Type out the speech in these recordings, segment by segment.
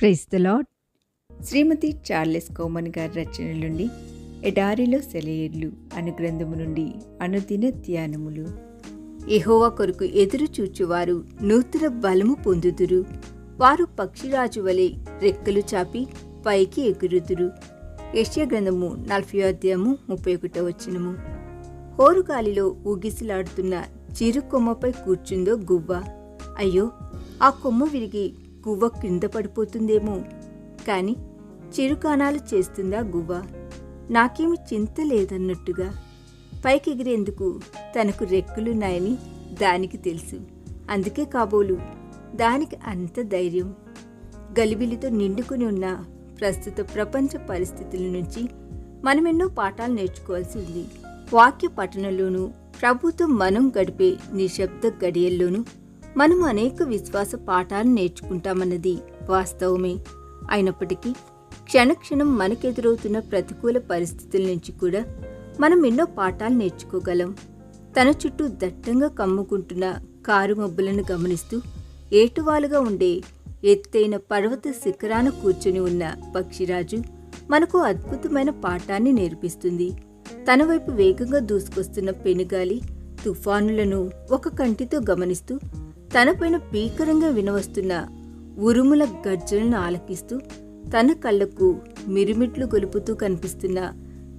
Prize the lad Shrimati Charles Coman గారి రచన నుండి ఎడారిలో సెలయేర్లు అను గ్రంథము నుండి అనుదిన ధ్యానములు. ఎహోవా కొరకు ఎదురు చూచువారు నూతన బలము పొందుదురు. వారు పక్షిరాజు వలె రెక్కలు చాపి పైకి ఎగురుదురు. యెషయా గ్రంథము నలభై అధ్యాయము ముప్పై ఒకటో వచ్చినము హోరుగాలిలో ఊగిసిలాడుతున్న చిరు కొమ్మపై కూర్చుందో గువ్వ. అయ్యో ఆ కొమ్మ విరిగి గువ్వ క్రింద పడిపోతుందేమో. కాని చిరుకాణాలు చేస్తుందా గువ్వ? నాకేమి చింత లేదన్నట్టుగా పైకెగిరేందుకు తనకు రెక్కలున్నాయని దానికి తెలుసు. అందుకే కాబోలు దానికి అంత ధైర్యం. గలిబిలితో నిండుకుని ఉన్న ప్రస్తుత ప్రపంచ పరిస్థితుల నుంచి మనమెన్నో పాఠాలు నేర్చుకోవాల్సి ఉంది. వాక్య పఠనంలోనూ ప్రభుత్వం మనం గడిపే నిశ్శబ్ద గడియల్లోనూ మనం అనేక విశ్వాస పాఠాలు నేర్చుకుంటామన్నది వాస్తవమే. అయినప్పటికీ క్షణక్షణం మనకెదురవుతున్న ప్రతికూల పరిస్థితుల నుంచి కూడా మనం ఎన్నో పాఠాలు నేర్చుకోగలం. తన చుట్టూ దట్టంగా కమ్ముకుంటున్న కారు మబ్బులను గమనిస్తూ ఏటువాలుగా ఉండే ఎత్తైన పర్వత శిఖరాన కూర్చుని ఉన్న పక్షిరాజు మనకు అద్భుతమైన పాఠాన్ని నేర్పిస్తుంది. తన వైపు వేగంగా దూసుకొస్తున్న పెనుగాలి తుఫానులను ఒక కంటితో గమనిస్తూ తనపైన భీకరంగా వినవస్తున్న ఉరుముల గర్జనను ఆలకిస్తూ తన కళ్ళకు మిరుమిట్లు గొలుపుతూ కనిపిస్తున్న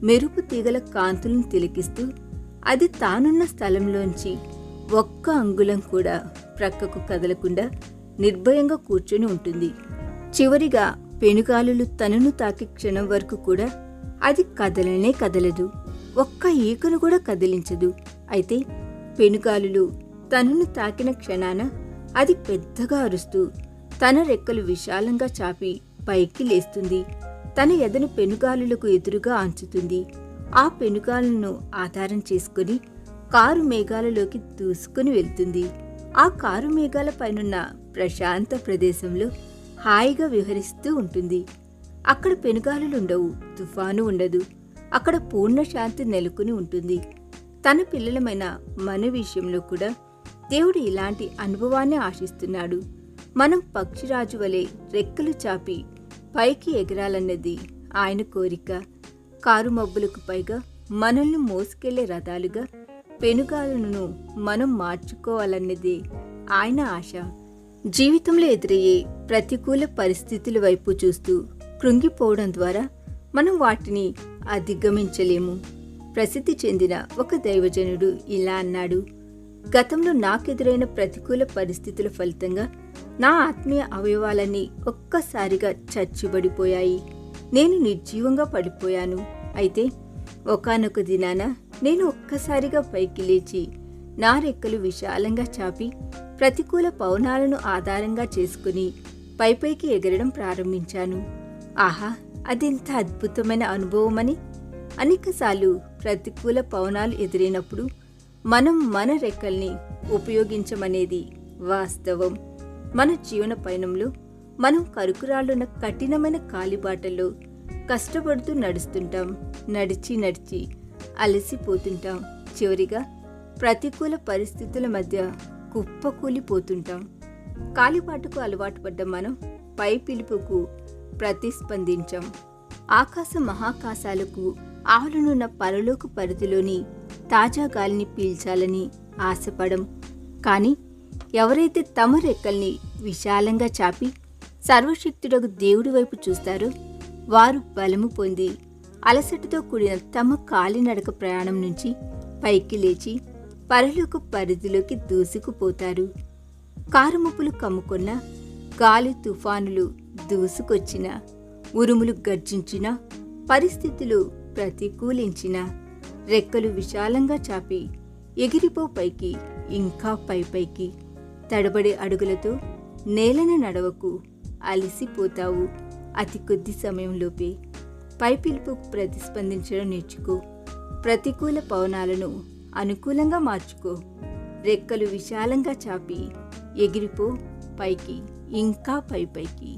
మెరుపు తీగల కాంతులను తిలకిస్తూ అది తానున్న స్థలంలోంచి ఒక్క అంగుళం కూడా ప్రక్కకు కదలకుండా నిర్భయంగా కూర్చొని ఉంటుంది. చివరిగా పెనుగాలులు తనను తాకి క్షణం వరకు కూడా అది కదలనే కదలదు. ఒక్క ఈకను కూడా కదిలించదు. అయితే పెనుగాలులు తనను తాకిన క్షణాన అది పెద్దగా అరుస్తూ తన రెక్కలు విశాలంగా చాపి పైకి లేస్తుంది. తన ఎదను పెనుగాలులకు ఎదురుగా ఆంచుతుంది ఆ పెనుగాలను ఆధారం చేసుకుని కారు మేఘాలలోకి దూసుకుని వెళ్తుంది. ఆ కారు మేఘాల పైనున్న ప్రశాంత ప్రదేశంలో హాయిగా విహరిస్తూ ఉంటుంది. అక్కడ పెనుగాలులుండవు తుఫాను ఉండదు. అక్కడ పూర్ణ శాంతి నెలకొని ఉంటుంది. తన పిల్లలమైన మన విషయంలో కూడా దేవుడు ఇలాంటి అనుభవాన్ని ఆశిస్తున్నాడు. మనం పక్షిరాజు వలె రెక్కలు చాపి పైకి ఎగరాలన్నది ఆయన కోరిక. కారు మబ్బులకు పైగా మనల్ని మోసుకెళ్ళే రథాలుగా పెనుగాలను మనం మార్చుకోవాలన్నదే ఆయన ఆశ. జీవితంలో ఎదురయ్యే ప్రతికూల పరిస్థితుల వైపు చూస్తూ కృంగిపోవడం ద్వారా మనం వాటిని అధిగమించలేము. ప్రసిద్ధి చెందిన ఒక దైవజనుడు ఇలా అన్నాడు. గతంలో నాకెదురైన ప్రతికూల పరిస్థితుల ఫలితంగా నా ఆత్మీయ అవయవాలన్నీ ఒక్కసారిగా చచ్చిబడిపోయాయి. నేను నిర్జీవంగా పడిపోయాను. అయితే ఒకనొక దినాన నేను ఒక్కసారిగా పైకి లేచి నా రెక్కలు విశాలంగా చాపి ప్రతికూల పవనాలను ఆధారంగా చేసుకుని పైపైకి ఎగరడం ప్రారంభించాను. ఆహా! అదింత అద్భుతమైన అనుభవమని? అనేకసార్లు ప్రతికూల పవనాలు ఎదురైనప్పుడు మనం మన రెక్కల్ని ఉపయోగించమనేది వాస్తవం. మన జీవన పయనంలో మనం కరుకురాళ్ళున్న కఠినమైన కాలిబాటల్లో కష్టపడుతూ నడుస్తుంటాం. నడిచి నడిచి అలసిపోతుంటాం. చివరిగా ప్రతికూల పరిస్థితుల మధ్య కుప్పకూలిపోతుంటాం. కాలిబాటకు అలవాటు పడ్డ మనం పై పిలుపుకు ప్రతిస్పందించాం. ఆకాశ మహాకాశాలకు ఆవులనున్న పరలోక పరిధిలోని తాజా గాలిని పీల్చాలని ఆశపడం. కానీ ఎవరైతే తమ రెక్కల్ని విశాలంగా చాపి సర్వశక్తుడకు దేవుడి వైపు చూస్తారో వారు బలము పొంది అలసటతో కూడిన తమ కాలినడక ప్రయాణం నుంచి పైకి లేచి పరలోక పరిధిలోకి దూసుకుపోతారు. కారుముప్పులు కమ్ముకున్న గాలి తుఫానులు దూసుకొచ్చిన ఉరుములు గర్జించిన పరిస్థితులు ప్రతికూలించిన రెక్కలు విశాలంగా చాపి ఎగిరిపో పైకి ఇంకా పై పైకి. తడబడే అడుగులతో నేలను నడవకు అలసిపోతావు అతి కొద్ది సమయంలోపే పై పిలుపు ప్రతిస్పందించడం నేర్చుకో. ప్రతికూల పవనాలను అనుకూలంగా మార్చుకో. రెక్కలు విశాలంగా చాపి ఎగిరిపో పైకి ఇంకా పై పైకి.